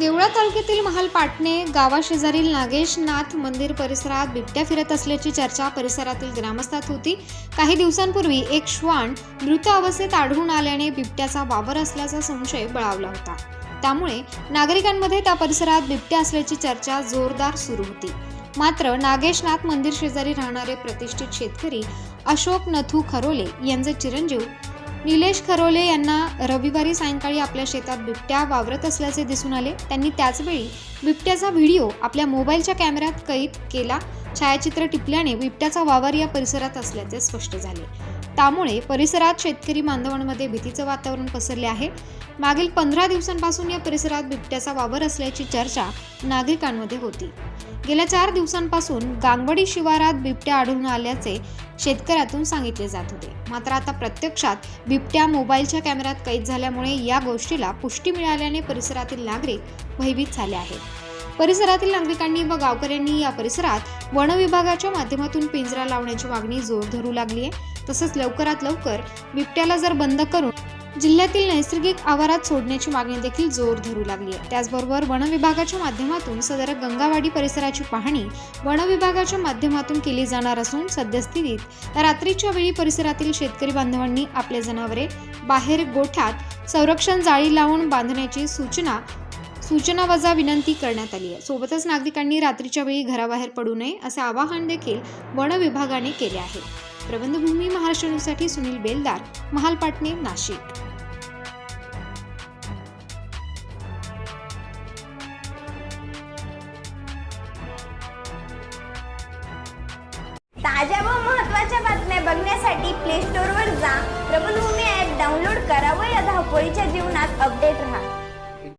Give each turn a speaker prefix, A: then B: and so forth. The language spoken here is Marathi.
A: देवळा तालुक्यातील महाल पाटणे गावाशेजारील नागेशनाथ मंदिर परिसरात बिबट्या फिरत असल्याची चर्चा परिसरातील ग्रामस्थात होती. काही दिवसांपूर्वी एक श्वान मृत अवस्थेत आढळून आल्याने बिबट्याचा वावर असल्याचा संशय बळावला होता. त्यामुळे नागरिकांमध्ये त्या परिसरात बिबट्या असल्याची चर्चा जोरदार सुरू होती. मात्र नागेशनाथ मंदिर शेजारी राहणारे प्रतिष्ठित शेतकरी अशोक नथू खरोले यांचे चिरंजीव निलेश खरोले यांना रविवारी सायंकाळी आपल्या शेतात बिबट्या वावरत असल्याचे दिसून आले. त्यांनी त्याचवेळी बिबट्याचा व्हिडिओ आपल्या मोबाईलच्या कॅमेऱ्यात कैद केला. छायाचित्र टिपल्याने बिबट्याचा वावर या परिसरात असल्याचे स्पष्ट झाले. त्यामुळे परिसरात शेतकरी बांधवांमध्ये भीतीचं वातावरण पसरले आहे. मागील पंधरा दिवसांपासून या परिसरात बिबट्याचा वावर असल्याची चर्चा नागरिकांमध्ये होती. गेल्या चार दिवसांपासून गांगवडी शिवारात बिबट्या आढळून आल्याचे शेतकऱ्यातून सांगितले जात होते. मात्र आता प्रत्यक्षात बिबट्या मोबाईलच्या कॅमेऱ्यात कैद झाल्यामुळे या गोष्टीला पुष्टी मिळाल्याने परिसरातील नागरिक भयभीत झाले आहेत. परिसरातील नागरिकांनी व गावकऱ्यांनी या परिसरात वन विभागाच्या माध्यमातून पिंजरा लावण्याची मागणी जोर धरू लागली आहे तसंच लवकरात लवकर बिबट्याला जर बंद करून जिल्ह्यातील नैसर्गिक आवारात सोडण्याची मागणी देखील जोर धरू लागली आहे. त्याचबरोबर वन विभागाच्या माध्यमातून सदर गंगावाडी परिसराची पाहणी वन विभागाच्या माध्यमातून केली जाणार असून सद्यस्थितीत रात्रीच्या वेळी परिसरातील शेतकरी बांधवांनी आपले जनावरे बाहेर गोठ्यात संरक्षण जाळी लावून बांधण्याची सूचना सूचना वजा विनंती करण्यात आली आहे. सोबतच नागरिकांनी रात्रीच्या वेळी घराबाहेर पडू नये असे आवाहन देखील वन विभागाने केले आहे. प्रबंधभूमी महाराष्ट्र न्यूजसाठी सुनील बेलदार महालपाटणे नाशिक.
B: ताज्या व महत्त्वाच्या बातम्या बघण्यासाठी प्ले स्टोअरवर जा. प्रबलभूमी ॲप डाउनलोड करा व या धावपळीच्या जीवनात अपडेट राहा.